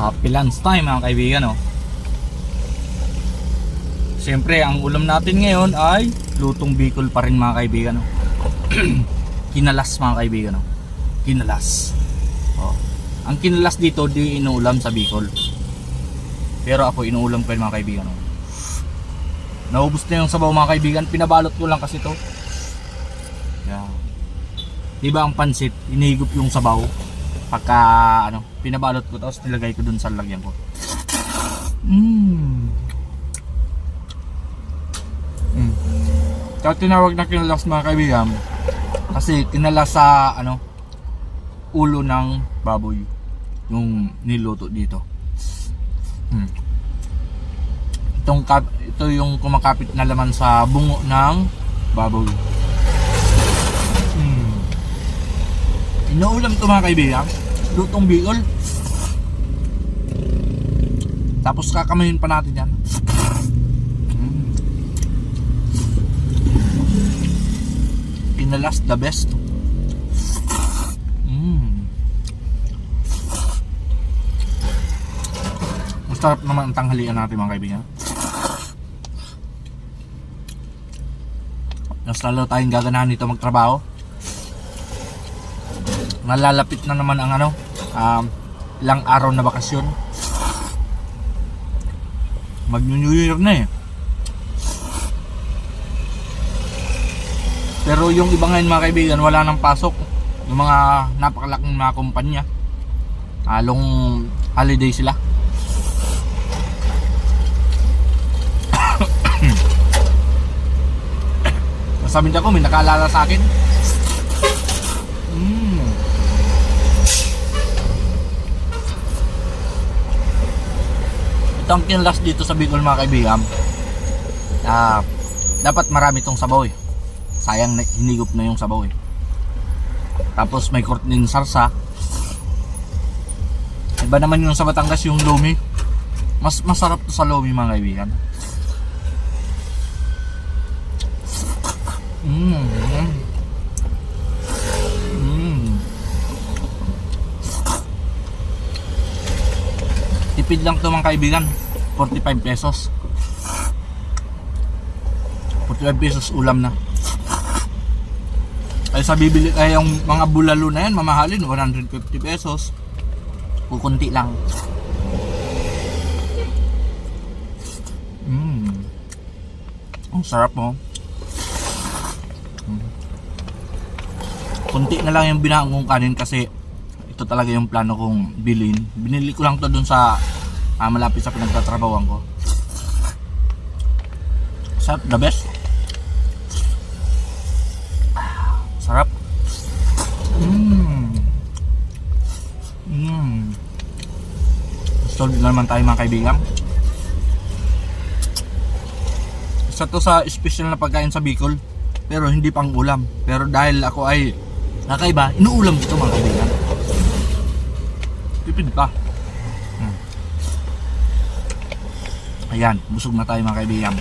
Happy lunch time mga kaibigan oh. Siyempre ang ulam natin ngayon ay lutong bicol pa rin mga kaibigan oh. Kinalas mga kaibigan oh. Kinalas. Oh. Ang kinalas dito di inuulam sa Bicol. Pero ako inuulam ko yun mga kaibigan oh. Naubos na yung sabaw mga kaibigan, pinabalot ko lang kasi to. Yeah. Di ba ang pansit, inihigop yung sabaw pagka ano, pinabalot ko tapos nilagay ko dun sa lagyan ko. Mmm. Mm. Kaya tinawag na kinalas mga kaibigan kasi kinalas sa ano ulo ng baboy yung niluto dito. Hmm. Itong ito yung kumakapit na laman sa bungo ng baboy. Inuulam to mga kaibigan. Lutong bicol. Tapos kakamayin pa natin yan. Mm. Pinalas the best. Mm. Naman ang tanghalian natin mga kaibigan. Mas lalo tayong gaganahan dito magtrabaho. Nalalapit na naman ang ano, um, ilang araw na bakasyon. Mag New Year na eh. Pero yung iba ngayon mga kaibigan, wala nang pasok. Yung mga napakalaking mga kumpanya. Halong holiday sila. Sabi niya ko, may nakaalala sa akin. Mm. Ito ang kinlas dito sa Bicol mga kaibigan. Ah, dapat marami tong sabaw eh. Sayang hinigop na yung sabaw eh. Tapos may korting sarsa. Iba naman yung sa Batangas yung lomi. Mas masarap to sa lomi mga kaibigan. Mm. Mm. Tipid lang to mga kaibigan. 45 pesos. 45 pesos ulam na. Ay sa bibili kayo yung mga bulalo na yan, mamahalin 150 pesos. Kukunti lang. Mm. Ang sarap mo. Kunti na lang yung binahan kong kanin kasi ito talaga yung plano kong bilhin. Binili ko lang to dun sa ah, malapit sa pinagtatrabawan ko. Sarap, the best. Sarap. Mmm. Mmm. Solve na naman tayo mga kaibigan. Isa to sa special na pagkain sa Bicol. Pero hindi pang ulam. Pero dahil ako ay nakaiba, inuulam ko ito mga kaibigan. Tipid pa. Hmm. Ayan, busog na tayo mga kaibigan.